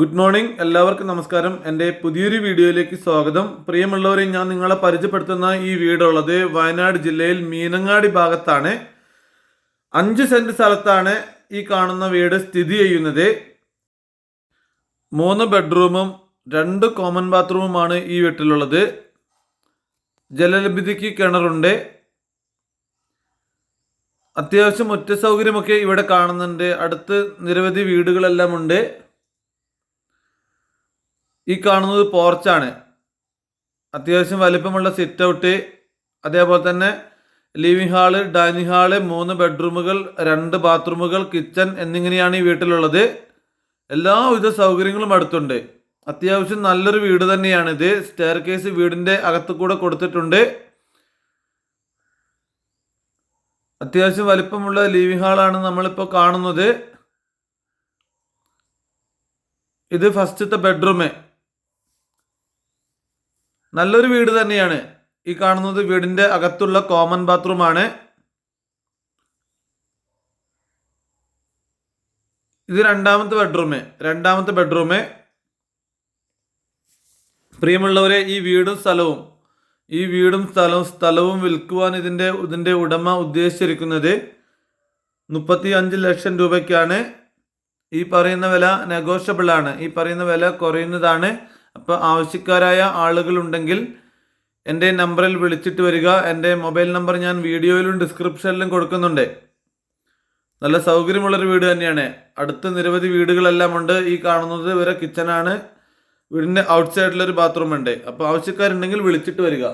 Good morning എല്ലാവർക്കും നമസ്കാരം. എന്റെ പുതിയൊരു വീഡിയോയിലേക്ക് സ്വാഗതം. പ്രിയമുള്ളവരെ ഞാൻ നിങ്ങളെ പരിചയപ്പെടുത്തുന്ന ഈ വീടുള്ളത് വയനാട് ജില്ലയിൽ മീനങ്ങാടി ഭാഗത്താണ്. അഞ്ച് സെന്റ് സ്ഥലത്താണ് ഈ കാണുന്ന വീട് സ്ഥിതി ചെയ്യുന്നത്. മൂന്ന് ബെഡ്റൂമും രണ്ട് കോമൺ ബാത്റൂമുമാണ് ഈ വീട്ടിലുള്ളത്. ജലലഭ്യതയ്ക്ക് കിണറുണ്ട്. അത്യാവശ്യം ഒറ്റ സൗകര്യമൊക്കെ ഇവിടെ കാണുന്നുണ്ട്. അടുത്ത് നിരവധി വീടുകളെല്ലാം ഉണ്ട്. ഈ കാണുന്നത് പോർച്ചാണ് അത്യാവശ്യം വലിപ്പമുള്ള സിറ്റ് ഔട്ട് അതേപോലെ തന്നെ ലിവിംഗ് ഹാൾ ഡൈനിങ് ഹാൾ മൂന്ന് ബെഡ്റൂമുകൾ രണ്ട് ബാത്റൂമുകൾ കിച്ചൺ എന്നിങ്ങനെയാണ് ഈ വീട്ടിലുള്ളത്. എല്ലാവിധ സൗകര്യങ്ങളും അടുത്തുണ്ട്. അത്യാവശ്യം നല്ലൊരു വീട് തന്നെയാണ് ഇത്. സ്റ്റെയർ കേസ് വീടിന്റെ അകത്ത് കൂടെ കൊടുത്തിട്ടുണ്ട്. അത്യാവശ്യം വലിപ്പമുള്ള ലിവിംഗ് ഹാളാണ് നമ്മളിപ്പോൾ കാണുന്നത്. ഇത് ഫസ്റ്റത്തെ ബെഡ്റൂം നല്ലൊരു വീട് തന്നെയാണ്. ഈ കാണുന്നത് വീടിന്റെ അകത്തുള്ള കോമൺ ബാത്റൂം ആണ്. ഇത് രണ്ടാമത്തെ ബെഡ്റൂം രണ്ടാമത്തെ ബെഡ്റൂം പ്രിയമുള്ളവരെ ഈ വീടും സ്ഥലവും ഈ വീടും സ്ഥലവും സ്ഥലവും വിൽക്കുവാൻ ഇതിന്റെ ഇതിന്റെ ഉടമ ഉദ്ദേശിച്ചിരിക്കുന്നത് മുപ്പത്തി അഞ്ച് ലക്ഷം രൂപയ്ക്കാണ്. ഈ പറയുന്ന വില നെഗോഷ്യബിൾ ആണ്. ഈ പറയുന്ന വില കുറയുന്നതാണ്. അപ്പോൾ ആവശ്യക്കാരായ ആളുകളുണ്ടെങ്കിൽ എന്റെ നമ്പറിൽ വിളിച്ചിട്ട് വരിക. എന്റെ മൊബൈൽ നമ്പർ ഞാൻ വീഡിയോയിലും ഡിസ്ക്രിപ്ഷനിലും കൊടുക്കുന്നുണ്ട്. നല്ല സൗകര്യമുള്ളൊരു വീട് തന്നെയാണ്. അടുത്ത് നിരവധി വീടുകളെല്ലാം ഉണ്ട്. ഈ കാണുന്നത് ഇവരെ കിച്ചനാണ് വീടിന്റെ ഔട്ട് സൈഡിലൊരു ബാത്റൂം ഉണ്ട്. അപ്പോൾ ആവശ്യക്കാരുണ്ടെങ്കിൽ വിളിച്ചിട്ട് വരിക.